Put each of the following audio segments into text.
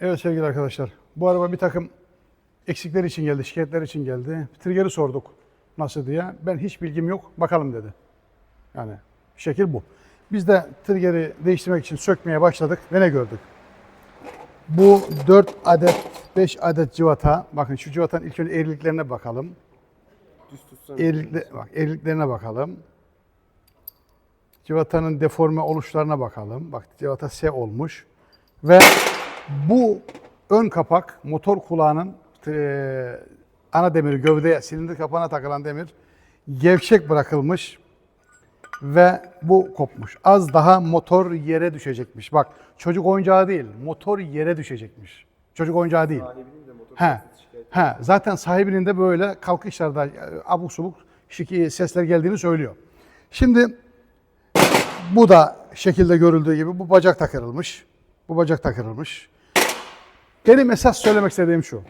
Evet sevgili arkadaşlar. Bu araba bir takım eksikler için geldi, şikayetler için geldi. Trigger'i sorduk nasıl diye. Ben hiç bilgim yok, bakalım dedi. Yani şekil bu. Biz de trigger'i değiştirmek için sökmeye başladık ve ne gördük? Bu 4 adet, 5 adet civata. Bakın şu civatanın ilk önce eğriliklerine bakalım. Eğrilikle, bak, eğriliklerine bakalım. Civatanın deforme oluşlarına bakalım. Bak civata S olmuş. Ve bu ön kapak motor kulağının eee, ana demiri gövdeye, silindir kapağına takılan demir gevşek bırakılmış ve bu kopmuş. Az daha motor yere düşecekmiş. Bak çocuk oyuncağı değil, motor yere düşecekmiş. Çocuk oyuncağı değil. Sahibinin de motor He. He. Zaten sahibinin de böyle kalkışlarda e, abuk subuk şiki sesler geldiğini söylüyor. Şimdi bu da şekilde görüldüğü gibi bu bacak takırılmış. Bu bacak takırılmış. Benim esas söylemek istediğim şu.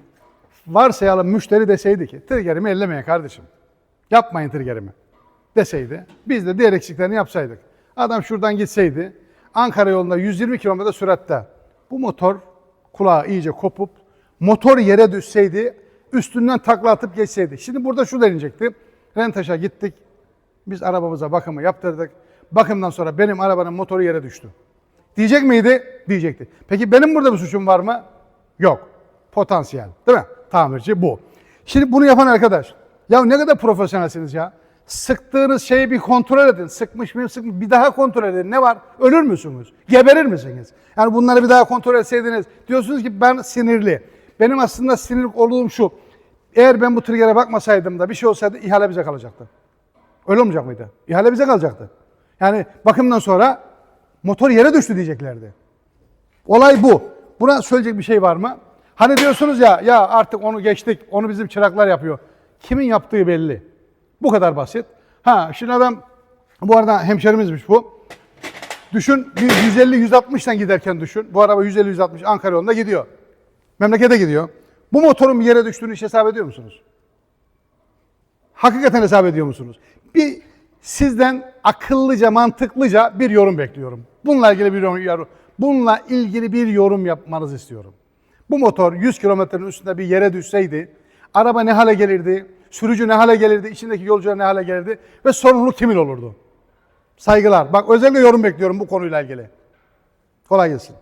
Varsayalım müşteri deseydi ki triggerimi ellemeyin kardeşim. Yapmayın triggerimi deseydi. Biz de diğer eksiklerini yapsaydık. Adam şuradan gitseydi Ankara yolunda 120 km süratte bu motor kulağı iyice kopup motor yere düşseydi üstünden takla atıp geçseydi. Şimdi burada şu denilecekti. Rentaş'a gittik. Biz arabamıza bakımı yaptırdık. Bakımdan sonra benim arabanın motoru yere düştü. Diyecek miydi? Diyecekti. Peki benim burada bir suçum var mı? Yok. Potansiyel. Değil mi? Tamirci bu. Şimdi bunu yapan arkadaş. Ya ne kadar profesyonelsiniz ya. Sıktığınız şeyi bir kontrol edin. Sıkmış mıyım sıkmış. Bir daha kontrol edin. Ne var? Ölür müsünüz? Geberir misiniz? Yani bunları bir daha kontrol etseydiniz. Diyorsunuz ki ben sinirli. Benim aslında sinir olduğum şu. Eğer ben bu trigger'e bakmasaydım da bir şey olsaydı ihale bize kalacaktı. Öyle olmayacak mıydı? İhale bize kalacaktı. Yani bakımdan sonra motor yere düştü diyeceklerdi. Olay bu. Buna söyleyecek bir şey var mı? Hani diyorsunuz ya ya artık onu geçtik. Onu bizim çıraklar yapıyor. Kimin yaptığı belli. Bu kadar basit. Ha şimdi adam bu arada hemşerimizmiş bu. Düşün 150-160'dan giderken düşün. Bu araba 150-160 Ankara yolunda gidiyor. Memlekete gidiyor. Bu motorun bir yere düştüğünü hiç hesap ediyor musunuz? Hakikaten hesap ediyor musunuz? Bir sizden akıllıca, mantıklıca bir yorum bekliyorum. Bununla ilgili bir yorum, bununla ilgili bir yorum yapmanızı istiyorum. Bu motor 100 kilometrenin üstünde bir yere düşseydi, araba ne hale gelirdi, sürücü ne hale gelirdi, içindeki yolcular ne hale gelirdi ve sorumluluk kimin olurdu? Saygılar. Bak özellikle yorum bekliyorum bu konuyla ilgili. Kolay gelsin.